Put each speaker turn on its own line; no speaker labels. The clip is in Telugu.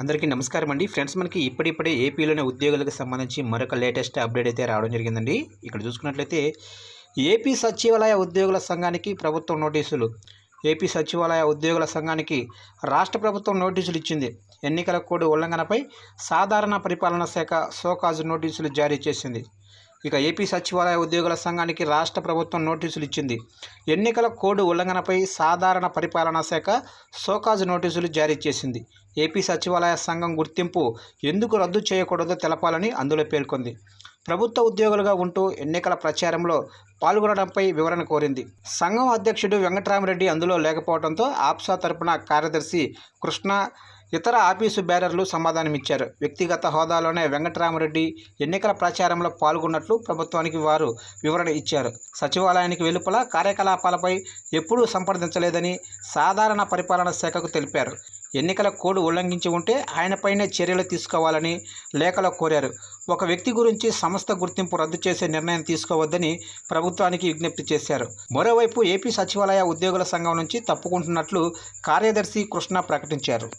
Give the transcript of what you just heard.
అందరికీ నమస్కారం అండి. ఫ్రెండ్స్ మనకి ఇప్పుడిప్పుడే ఏపీలోని ఉద్యోగులకు సంబంధించి మరొక లేటెస్ట్ అప్డేట్ అయితే రావడం జరిగిందండి. ఇక్కడ చూసుకున్నట్లయితే ఏపీ సచివాలయ ఉద్యోగుల సంఘానికి ప్రభుత్వం నోటీసులు. ఏపీ సచివాలయ ఉద్యోగుల సంఘానికి రాష్ట్ర ప్రభుత్వం నోటీసులు ఇచ్చింది. ఎన్నికల కోడ్ ఉల్లంఘనపై సాధారణ పరిపాలనా శాఖ సోకాజు నోటీసులు జారీ చేసింది. ఇక ఏపీ సచివాలయ ఉద్యోగుల సంఘానికి రాష్ట్ర ప్రభుత్వం నోటీసులు ఇచ్చింది. ఎన్నికల కోడ్ ఉల్లంఘనపై సాధారణ పరిపాలనా శాఖ సోకాజ్ నోటీసులు జారీ చేసింది. ఏపీ సచివాలయ సంఘం గుర్తింపు ఎందుకు రద్దు చేయకూడదో తెలపాలని అందులో పేర్కొంది. ప్రభుత్వ ఉద్యోగులుగా ఉంటూ ఎన్నికల ప్రచారంలో పాల్గొనడంపై వివరణ కోరింది. సంఘం అధ్యక్షుడు వెంకటరామరెడ్డి అందులో లేకపోవడంతో ఆప్సా తరపున కార్యదర్శి కృష్ణ ఇతర ఆఫీసు బేరర్లు సమాధానమిచ్చారు. వ్యక్తిగత హోదాలోనే వెంకటరామరెడ్డి ఎన్నికల ప్రచారంలో పాల్గొన్నట్లు ప్రభుత్వానికి వారు వివరణ ఇచ్చారు. సచివాలయానికి వెలుపల కార్యకలాపాలపై ఎప్పుడూ సంప్రదించలేదని సాధారణ పరిపాలన శాఖకు తెలిపారు. ఎన్నికల కోడ్ ఉల్లంఘించి ఉంటే ఆయనపైనే చర్యలు తీసుకోవాలని లేఖలో కోరారు. ఒక వ్యక్తి గురించి సంస్థ గుర్తింపు రద్దు చేసే నిర్ణయం తీసుకోవద్దని ప్రభుత్వానికి విజ్ఞప్తి చేశారు. మరోవైపు ఏపీ సచివాలయ ఉద్యోగుల సంఘం నుంచి తప్పుకుంటున్నట్లు కార్యదర్శి కృష్ణ ప్రకటించారు.